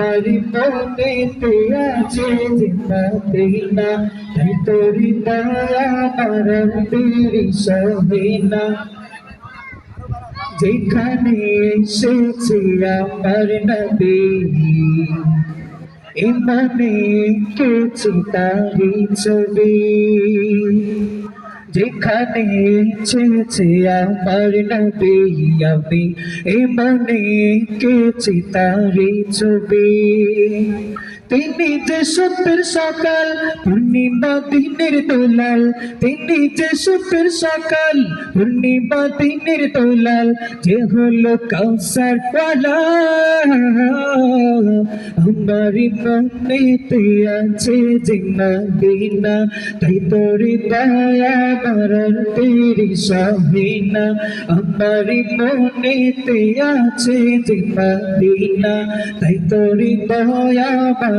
আমারি মনেতে আছে যে মদিনা তাই তোরি দয়া আমার তেরি সহিনা যেখানে এসেছি আমার নবী ইমানে কেছি তারি ছবি। যেখানে এসেছি আমার নবী আমি ইমানে কেছি তারি ছবি। তিনি যে সত্যের সকাল, পূর্ণিমা দিনের দোলাল। তিনি যে সত্যের সকাল, পূর্ণিমা দিনের দোলাল। যে হলো কৌসার পালা আমারি মনেতে আছে যে মদিনা তাই তোর দয়া মরণ তেরি সহিনা। আমারি মনেতে আছে যে মদিনা তাই তোর দয়া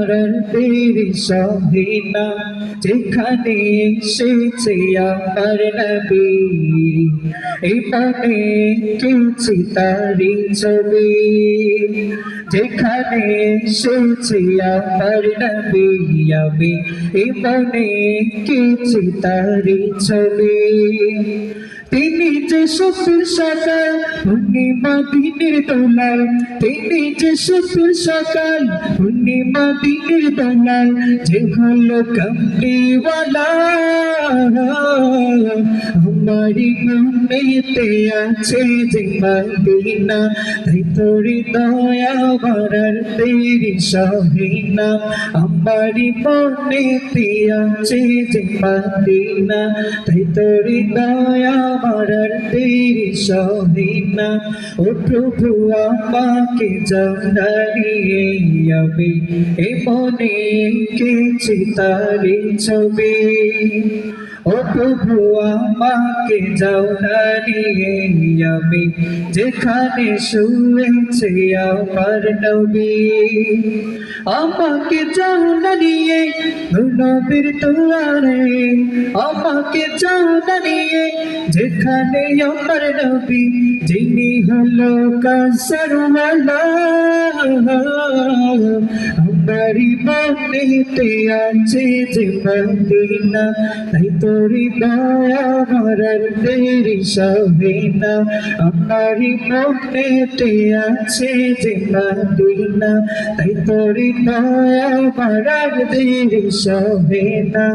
মরণ তেরি সহিনা, যেখানে এসেছে আমার নবী। এই মনে কিছু তারি ছবি, যেখানে এসেছে আমার নবী। আমি এই মনে কিছু তারি ছবি। তিনি যে সত্যের সকাল পূর্ণিমা দিনের দোলাল। তিনি যে সত্যের সকাল পূর্ণিমা দিনের দোলাল। যে হলো কমলিওয়ালা। আমারি মনেতে আছে যে মদিনা তাই তোরি দয়া ভরার তেরি সহিনা। আমারি মনেতে আছে যে মদিনা তাই তোরি দয়া ভরার তেরি সহিনা। ও প্রভু, আমাকে জানিয়ে আমি এ মনে কেছি তারি ছবি। ও প্রভু আমাকে যাও দাঁড়িয়ে আমি, যেখানে শুয়েছে আমার নবী। আমাকে যাও দাঁড়িয়ে নবীর তোয়ারে আমাকে যাও দাঁড়িয়ে যেখানে আমার নবী, যিনি হলো কাসারওয়ালা আমারি মনেতে আছে যে মদিনা তাই তোরি দয়া মরার দেরি সহিনা আমারি মনেতে আছে যে মদিনা তাই তোরি দয়া মরার দেরি সহিনা